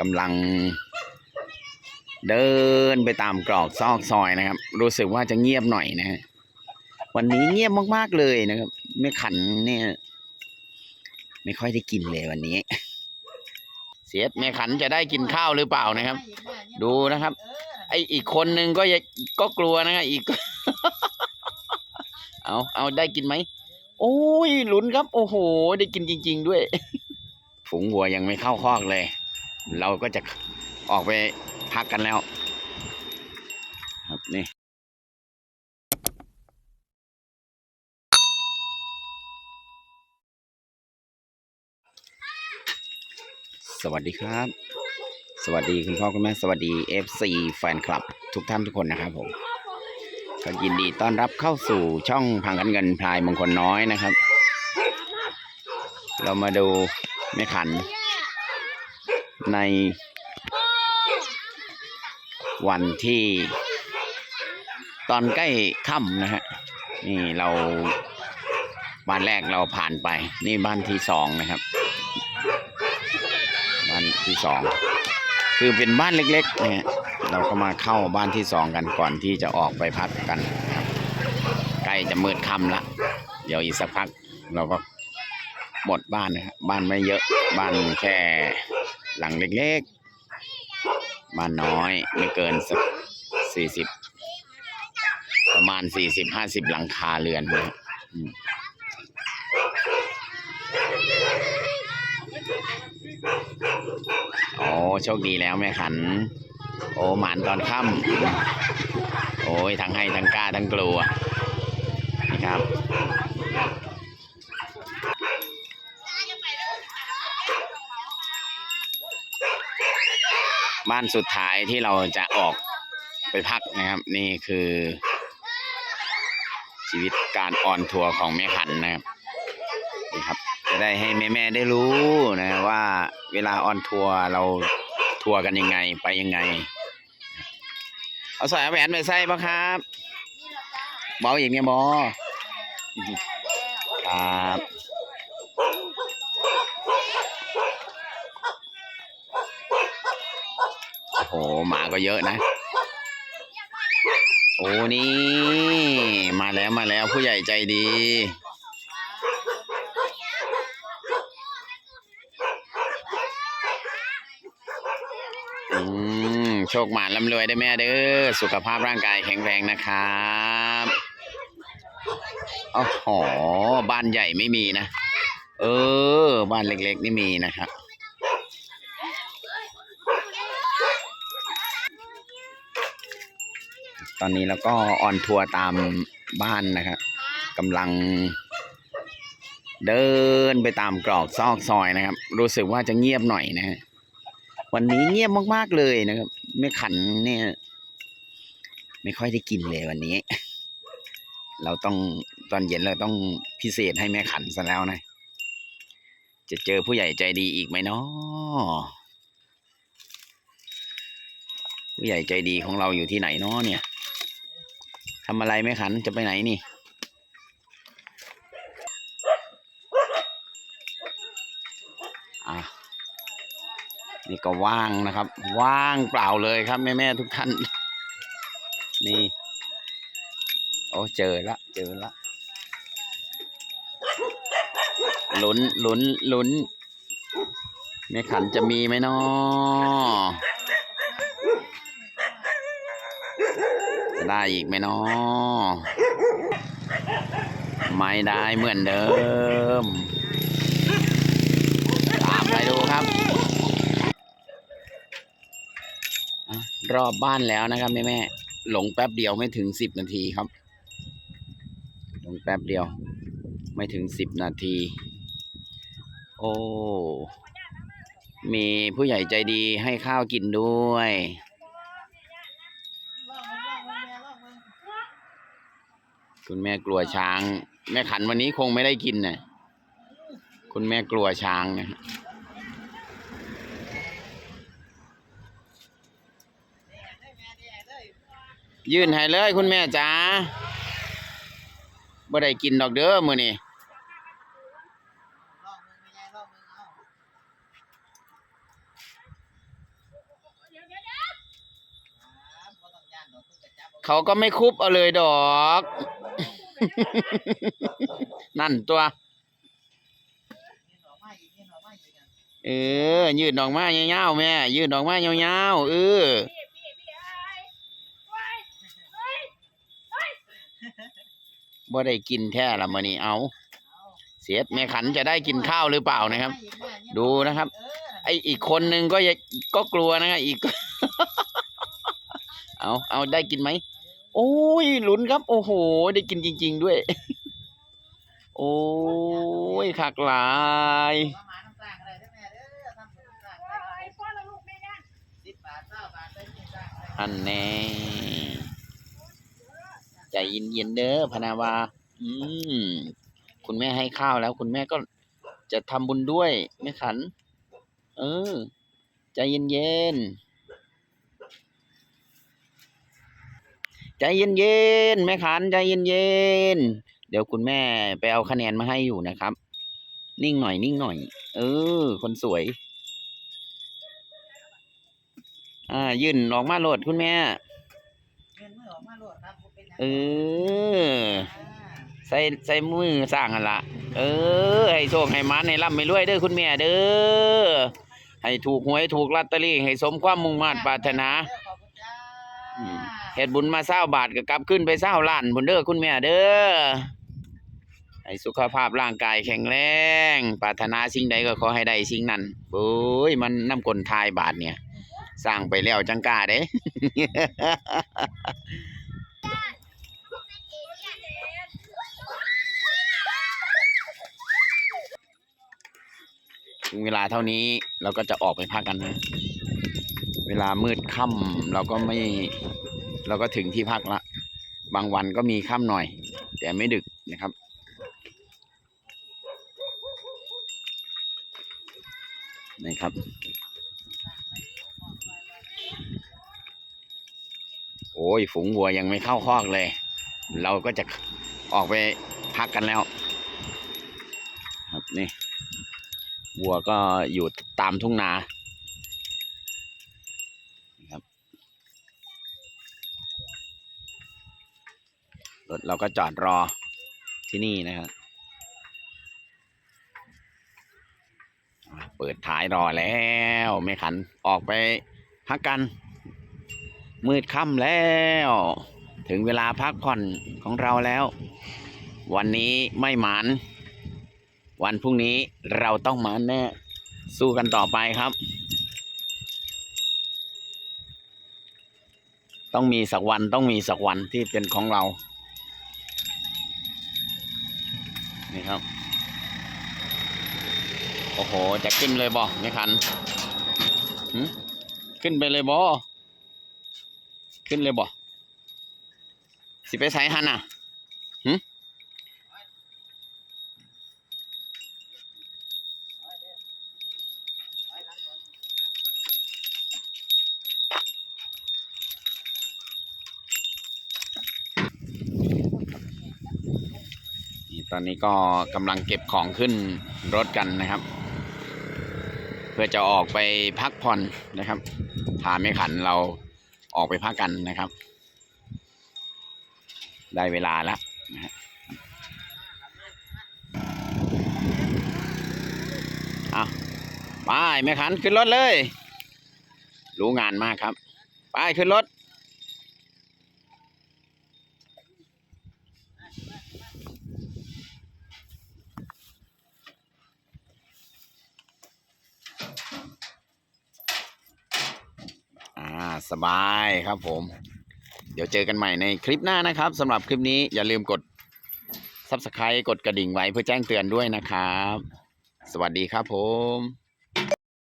กำลัง เดินไปตามกรอกซอกซอยนะครับ รู้สึกว่าจะเงียบหน่อยนะฮะวันนี้เงียบมากๆเลยนะครับแม่ขันเนี่ย ไม่ค่อยได้กินเลยวันนี้ เสียดแม่ขันจะได้กินข้าวหรือเปล่านะครับ ดูนะครับ ไออีกคนนึงก็ยังก็กลัวนะฮะอีก เอาเอาได้กินไหมโอ้ยลุ้นครับ โอ้โห ได้กินจริง ๆ ด้วย ฝูงวัวยังไม่เข้าคอกเลย เราก็จะออกไปพักกันแล้ว ครับนี่สวัสดีครับ สวัสดีคุณพ่อคุณแม่สวัสดี FC แฟนคลับ ทุกท่านทุกคนนะครับผมก็ยินดีต้อนรับเข้าสู่ช่องพังกันเงินพลายมงคลน้อยนะครับ เรามาดูแม่ขัน ในวันที่ตอนใกล้ค่ำนะฮะ นี่เราบ้านแรกเราผ่านไป นี่บ้านที่สองนะครับ บ้านที่สองคือเป็นบ้านเล็กๆเนี่ยเราก็มาเข้าบ้านที่สองกันก่อนที่จะออกไปพักกันครับใกล้จะมืดค่ำละ เดี๋ยวอีกสักพักเราก็ หมดบ้านนะครับบ้านไม่เยอะบ้านแค่หลังเล็กๆ บ้านน้อยไม่เกินสักสี่สิบประมาณสี่สิบห้าสิบหลังคาเรือนนะครับอืมโอ้โชคดีแล้วแม่ขัน โอ้หมานตอนค่ำโอ้ยทั้งให้ทั้งกล้าทั้งกลัวนี่ครับ บ้านสุดท้ายที่เราจะออกไปพักนะครับ นี่คือ ชีวิตการออนทัวร์ของแม่ขันนะครับนี่ครับ จะได้ให้แม่ๆได้รู้นะว่าเวลาออนทัวร์เราทัวร์กันยังไงไปยังไง เอาใสายแหวนไปใส่ปะครับเบาอย่างเงี้ยบอครับโอ้โหหมาก็เยอะนะ โอ้นี่ มาแล้วมาแล้วผู้ใหญ่ใจดี อืม โชคหมานร่ำรวยได้แม่เด้อ สุขภาพร่างกายแข็งแรงนะครับโอ้โห บ้านใหญ่ไม่มีนะ เออ บ้านเล็กๆ นี่มีนะครับ ตอนนี้เราก็ออนทัวร์ตามบ้านนะครับกำลัง เดินไปตามกรอกซอกซอยนะครับ รู้สึกว่าจะเงียบหน่อยนะฮะวันนี้เงียบมากๆเลยนะครับแม่ขันเนี่ย ไม่ค่อยได้กินเลยวันนี้ เราต้องตอนเย็นเราต้องพิเศษให้แม่ขันซะแล้วนะ จะเจอผู้ใหญ่ใจดีอีกไหมเนาะผู้ใหญ่ใจดีของเราอยู่ที่ไหนเนาะเนี่ย ทำอะไรแม่ขันจะไปไหนนี่ อะ นี่ก็ว่างนะครับ ว่างเปล่าเลยครับแม่แม่ทุกท่าน นี่ โอ้เจอละ เจอละลุ้นลุ้นลุ้นแม่ขันจะมีไหมนาะ จะได้อีกไหมนาะไม่ได้เหมือนเดิม ตามไปดูครับอะรอบบ้านแล้วนะครับแม่แม่ๆหลงแป๊บเดียวไม่ถึงสิบนาทีครับ หลงแป๊บเดียว ไม่ถึงสิบนาที โอ้ มีผู้ใหญ่ใจดีให้ข้าวกินด้วย คุณแม่กลัวช้าง แม่ขันวันนี้คงไม่ได้กินนะคุณแม่กลัวช้างนะยื่นให้เลยคุณแม่จ้าบ่ได้กินดอกเด้อมือนี่เขาก็ไม่คุบเอาเลยดอก นั่นตัว เออ ยืดดอกไม้ยาวๆแม่ ยืดดอกไม้ยาวๆเออพี่พี่พี่เอ้ยโอ้ยเฮ้ยเฮ้ยบ่ได้กินแท้ละมื้อนี้เอา เสียดแม่ขันจะได้กินข้าวหรือเปล่านะครับ ดูนะครับ ไออีกคนนึงก็ยังก็กลัวนะครับอีก เอาเอาได้กินไหม โอ้ยลุ้นครับ โอ้โห ได้กินจริง ๆ ด้วย โอ้ยคักหลายโอ้ยพ่อและลูกแม่เนี่ยอันแน่ใจเย็นๆเด้อพนาวา อืม คุณแม่ให้ข้าวแล้ว คุณแม่ก็จะทำบุญด้วยแม่ขัน เออ ใจเย็นๆ ใจเย็นๆแม่ขันใจเย็นๆเดี๋ยวคุณแม่ไปเอาคะแนนมาให้อยู่นะครับ นิ่งหน่อย นิ่งหน่อย เออ คนสวย อ่า ยื่นออกมาโหลดคุณแม่เออ ใส่ใส่มือสร้างกันละเออ ให้โชคให้มันให้ร่ำให้รวยเด้อคุณแม่เด้อให้ถูกหวยถูกลอตเตอรี่ให้สมความมุ่งมั่นปรารถนาอืม เฮ็ดบุญมาเศร้าบาทก็กลับขึ้นไปเศร้าล้านบุญเด้อคุณแม่เด้อให้สุขภาพร่างกายแข็งแรงปรารถนาสิ่งใดก็ขอให้ได้สิ่งนั้นโอ้ยมันน้ำกลทายบาทเนี่ย สร้างไปแล้วจังกาเด้ ถึงเวลาเท่านี้เราก็จะออกไปพักกันนะ เวลามืดค่ำเราก็ไม่ เราก็ถึงที่พักละ บางวันก็มีค่ำหน่อย แต่ไม่ดึกนะครับ นี่ครับ โอ้ย ฝูงวัวยังไม่เข้าคอกเลย เราก็จะออกไปพักกันแล้ว ครับนี่ วัวก็อยู่ตามทุ่งนานะครับ รถ เราก็จอดรอที่นี่นะครับเปิดท้ายรอแล้วไม่ขันออกไปพักกัน มืดค่ำแล้ว ถึงเวลาพักผ่อนของเราแล้ว วันนี้ไม่หมาน วันพรุ่งนี้เราต้องหมาแน่ สู้กันต่อไปครับ ต้องมีสักวันต้องมีสักวันที่เป็นของเรา นี่ครับ โอ้โห จะขึ้นเลยบอไม่คันขึ้นไปเลยบอขึ้นเลยบอสิไปใส่หันอะ ตอนนี้ก็กำลังเก็บของขึ้นรถกันนะครับ เพื่อจะออกไปพักผ่อนนะครับพาไม่ขันเราออกไปพักกันนะครับ ได้เวลาแล้วนะฮะเอาไปไม่ขันขึ้นรถเลย รู้งานมากครับ ไปขึ้นรถ อ่า สบายครับผม เดี๋ยวเจอกันใหม่ในคลิปหน้านะครับสำหรับคลิปนี้อย่าลืมกด Subscribe กดกระดิ่งไว้เพื่อแจ้งเตือนด้วยนะครับ สวัสดีครับผม